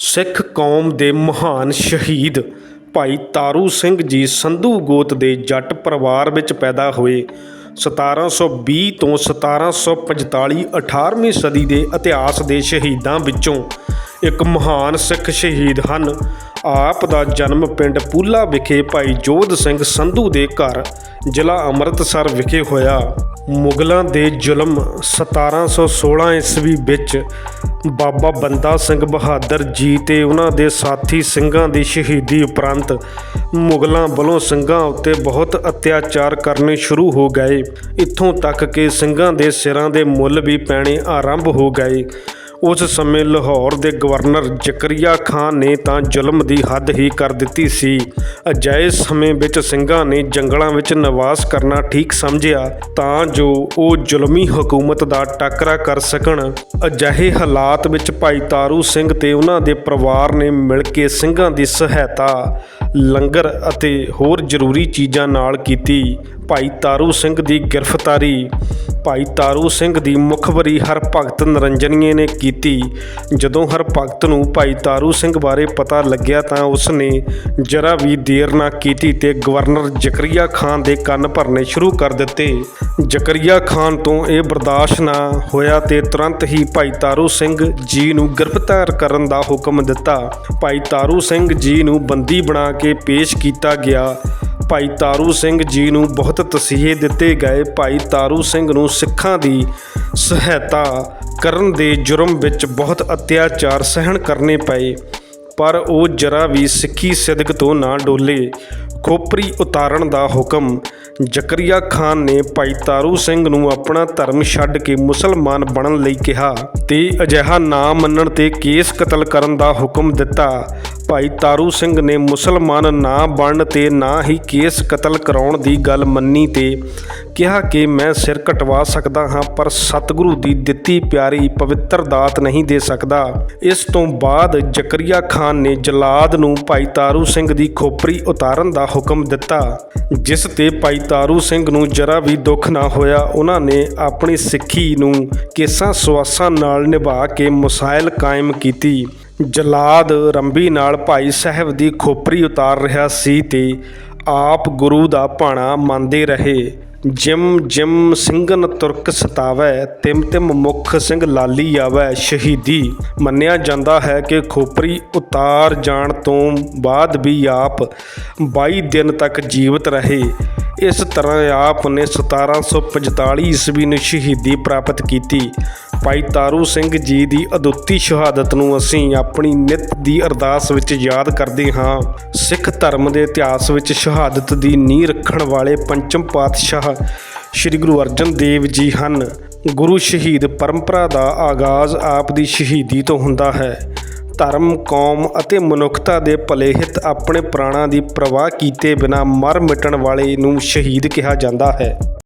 ਸਿੱਖ ਕੌਮ ਦੇ ਮਹਾਨ ਸ਼ਹੀਦ ਭਾਈ ਤਾਰੂ ਸਿੰਘ ਜੀ ਸੰਧੂ ਗੋਤ ਦੇ ਜੱਟ ਪਰਿਵਾਰ ਵਿੱਚ ਪੈਦਾ ਹੋਏ 1720 ਤੋਂ 1745 18ਵੀਂ ਸਦੀ ਦੇ ਇਤਿਹਾਸ ਦੇ ਸ਼ਹੀਦਾਂ ਵਿੱਚੋਂ ਇੱਕ ਮਹਾਨ ਸਿੱਖ ਸ਼ਹੀਦ ਹਨ। ਆਪ ਦਾ ਜਨਮ ਪਿੰਡ ਪੂਲਾ ਵਿਖੇ ਭਾਈ ਜੋਧ ਸਿੰਘ ਸੰਧੂ ਦੇ ਘਰ, ਜ਼ਿਲ੍ਹਾ ਅੰਮ੍ਰਿਤਸਰ ਵਿਖੇ ਹੋਇਆ। ਮੁਗਲਾਂ ਦੇ ਜ਼ੁਲਮ 1716 ਈਸਵੀ ਵਿੱਚ ਬਾਬਾ ਬੰਦਾ ਸਿੰਘ ਬਹਾਦਰ ਜੀ ਤੇ ਉਹਨਾਂ ਦੇ ਸਾਥੀ ਸਿੰਘਾਂ ਦੀ ਸ਼ਹੀਦੀ ਉਪਰੰਤ ਮੁਗਲਾਂ ਵੱਲੋਂ ਸਿੰਘਾਂ ਉੱਤੇ ਬਹੁਤ ਅਤਿਆਚਾਰ ਕਰਨੇ ਸ਼ੁਰੂ ਹੋ ਗਏ। ਇੱਥੋਂ ਤੱਕ ਕਿ ਸਿੰਘਾਂ ਦੇ ਸਿਰਾਂ ਦੇ ਮੁੱਲ ਵੀ ਪੈਣੇ ਆਰੰਭ ਹੋ ਗਏ। ਉਸ ਸਮੇਂ ਲਾਹੌਰ ਦੇ ਗਵਰਨਰ ਜ਼ਕਰੀਆ ਖਾਨ ਨੇ ਤਾਂ ਜ਼ੁਲਮ ਦੀ ਹੱਦ ਹੀ ਕਰ ਦਿੱਤੀ ਸੀ। ਅਜਿਹੇ ਸਮੇਂ ਵਿੱਚ ਸਿੰਘਾਂ ਨੇ ਜੰਗਲਾਂ ਵਿੱਚ ਨਿਵਾਸ ਕਰਨਾ ਠੀਕ ਸਮਝਿਆ ਤਾਂ ਜੋ ਉਹ ਜ਼ੁਲਮੀ ਹਕੂਮਤ ਦਾ ਟਾਕਰਾ ਕਰ ਸਕਣ। ਅਜਿਹੇ ਹਾਲਾਤ ਵਿੱਚ ਭਾਈ ਤਾਰੂ ਸਿੰਘ ਤੇ ਉਹਨਾਂ ਦੇ ਪਰਿਵਾਰ ਨੇ ਮਿਲ ਕੇ ਸਿੰਘਾਂ ਦੀ ਸਹਾਇਤਾ, ਲੰਗਰ ਅਤੇ ਹੋਰ ਜ਼ਰੂਰੀ ਚੀਜ਼ਾਂ ਨਾਲ ਕੀਤੀ। ਭਾਈ ਤਾਰੂ ਸਿੰਘ ਦੀ ਗ੍ਰਿਫਤਾਰੀ ਭਾਈ ਤਾਰੂ ਸਿੰਘ ਦੀ ਮੁਖਬਰੀ ਹਰਭਗਤ ਨਰੰਜਨੀਏ ਨੇ ਕੀਤੀ। ਜਦੋਂ ਹਰਭਗਤ ਨੂੰ ਭਾਈ ਤਾਰੂ ਸਿੰਘ ਬਾਰੇ ਪਤਾ ਲੱਗਿਆ ਤਾਂ ਉਸ ਨੇ ਜਰਾ ਵੀ ਦੇਰ ਨਾ ਕੀਤੀ ਤੇ ਗਵਰਨਰ ਜ਼ਕਰੀਆ ਖਾਨ ਦੇ ਕੰਨ ਭਰਨੇ ਸ਼ੁਰੂ ਕਰ ਦਿੱਤੇ। ਜ਼ਕਰੀਆ ਖਾਨ ਤੋਂ ਇਹ ਬਰਦਾਸ਼ਤ ਨਾ ਹੋਇਆ ਤੇ ਤੁਰੰਤ ਹੀ ਭਾਈ ਤਾਰੂ ਸਿੰਘ ਜੀ ਨੂੰ ਗ੍ਰਿਫਤਾਰ ਕਰਨ ਦਾ ਹੁਕਮ ਦਿੱਤਾ। ਭਾਈ ਤਾਰੂ ਸਿੰਘ ਜੀ ਨੂੰ ਬੰਦੀ ਬਣਾ ਕੇ ਪੇਸ਼ ਕੀਤਾ ਗਿਆ। ਭਾਈ ਤਾਰੂ ਸਿੰਘ ਜੀ ਨੂੰ ਬਹੁਤ ਤਸੀਹੇ ਦਿੱਤੇ ਗਏ। ਭਾਈ ਤਾਰੂ ਸਿੰਘ ਨੂੰ ਸਿੱਖਾਂ ਦੀ ਸਹਾਇਤਾ ਕਰਨ ਦੇ ਜੁਰਮ ਵਿੱਚ ਬਹੁਤ ਅਤਿਆਚਾਰ ਸਹਿਣ ਕਰਨੇ ਪਏ। ਪਰ ਉਹ ਜਰਾ ਵੀ ਸਿੱਖੀ ਸਿਦਕ ਤੋਂ ਨਾ ਡੋਲੇ। ਖੋਪਰੀ ਉਤਾਰਨ ਦਾ ਹੁਕਮ ਜ਼ਕਰੀਆ ਖਾਨ ਨੇ ਭਾਈ ਤਾਰੂ ਸਿੰਘ ਨੂੰ ਆਪਣਾ ਧਰਮ ਛੱਡ ਕੇ ਮੁਸਲਮਾਨ ਬਣਨ ਲਈ ਕਿਹਾ ਤੇ ਅਜਿਹਾ ਨਾ ਮੰਨਣ ਤੇ ਕੇਸ ਕਤਲ ਕਰਨ ਦਾ ਹੁਕਮ ਦਿੱਤਾ। ਭਾਈ ਤਾਰੂ ਸਿੰਘ ਨੇ ਮੁਸਲਮਾਨ ਨਾ ਬਣਨ ਤੇ ਨਾ ਹੀ ਕੇਸ ਕਤਲ ਕਰਾਉਣ ਦੀ ਗੱਲ ਮੰਨੀ ਤੇ ਕਿਹਾ ਕਿ ਮੈਂ ਸਿਰ ਕਟਵਾ ਸਕਦਾ ਹਾਂ, ਪਰ ਸਤਿਗੁਰੂ ਦੀ ਦਿੱਤੀ ਪਿਆਰੀ ਪਵਿੱਤਰ ਦਾਤ ਨਹੀਂ ਦੇ ਸਕਦਾ। ਇਸ ਤੋਂ ਬਾਅਦ ਜ਼ਕਰੀਆ ਖਾਨ ਨੇ ਜਲਾਦ ਨੂੰ ਭਾਈ ਤਾਰੂ ਸਿੰਘ ਦੀ ਖੋਪਰੀ ਉਤਾਰਨ ਦਾ ਹੁਕਮ ਦਿੱਤਾ, ਜਿਸ ਤੇ ਭਾਈ ਤਾਰੂ ਸਿੰਘ ਨੂੰ ਜਰਾ ਵੀ ਦੁੱਖ ਨਾ ਹੋਇਆ। ਉਹਨਾਂ ਨੇ ਆਪਣੀ ਸਿੱਖੀ ਨੂੰ ਕੇਸਾਂ ਸਵਾਸਾਂ ਨਾਲ ਨਿਭਾ ਕੇ ਮਸਾਇਲ ਕਾਇਮ ਕੀਤੀ। ਜਲਾਦ ਰੰਬੀ ਨਾਲ ਭਾਈ ਸਾਹਿਬ ਦੀ ਖੋਪਰੀ ਉਤਾਰ ਰਿਹਾ ਸੀ ਤੇ ਆਪ ਗੁਰੂ ਦਾ ਭਾਣਾ ਮੰਨਦੇ ਰਹੇ। ਜਿਮ ਜਿਮ ਸਿੰਘਨ ਤੁਰਕ ਸਤਾਵੈ, ਤਿਮ ਤਿਮ ਮੁਖ ਸਿੰਘ ਲਾਲੀ ਆਵੈ। ਸ਼ਹੀਦੀ ਮੰਨਿਆ ਜਾਂਦਾ ਹੈ ਕਿ ਖੋਪਰੀ ਉਤਾਰ ਜਾਣ ਤੋਂ ਬਾਅਦ ਵੀ ਆਪ 22 ਦਿਨ ਤੱਕ ਜੀਵਤ ਰਹੇ। ਇਸ ਤਰ੍ਹਾਂ ਆਪ ਨੇ 1745 ਈਸਵੀ ਨੂੰ ਸ਼ਹੀਦੀ ਪ੍ਰਾਪਤ ਕੀਤੀ। ਭਾਈ ਤਾਰੂ ਸਿੰਘ ਜੀ ਦੀ ਅਦੁੱਤੀ ਸ਼ਹਾਦਤ ਨੂੰ ਅਸੀਂ ਆਪਣੀ ਨਿਤ ਦੀ ਅਰਦਾਸ ਵਿੱਚ ਯਾਦ ਕਰਦੇ ਹਾਂ। ਸਿੱਖ ਧਰਮ ਦੇ ਇਤਿਹਾਸ ਵਿੱਚ ਸ਼ਹਾਦਤ ਦੀ ਨੀਂਹ ਰੱਖਣ ਵਾਲੇ ਪੰਚਮ ਪਾਤਸ਼ਾਹ ਸ੍ਰੀ ਗੁਰੂ ਅਰਜਨ ਦੇਵ ਜੀ ਹਨ। ਗੁਰੂ ਸ਼ਹੀਦ ਪਰੰਪਰਾ ਦਾ ਆਗਾਜ਼ ਆਪ ਦੀ ਸ਼ਹੀਦੀ ਤੋਂ ਹੁੰਦਾ ਹੈ। ਧਰਮ, ਕੌਮ ਅਤੇ ਮਨੁੱਖਤਾ ਦੇ ਭਲੇ ਹਿੱਤ ਆਪਣੇ ਪ੍ਰਾਣਾਂ ਦੀ ਪ੍ਰਵਾਹ ਕੀਤੇ ਬਿਨਾਂ ਮਰ ਮਿਟਣ ਵਾਲੇ ਨੂੰ ਸ਼ਹੀਦ ਕਿਹਾ ਜਾਂਦਾ ਹੈ।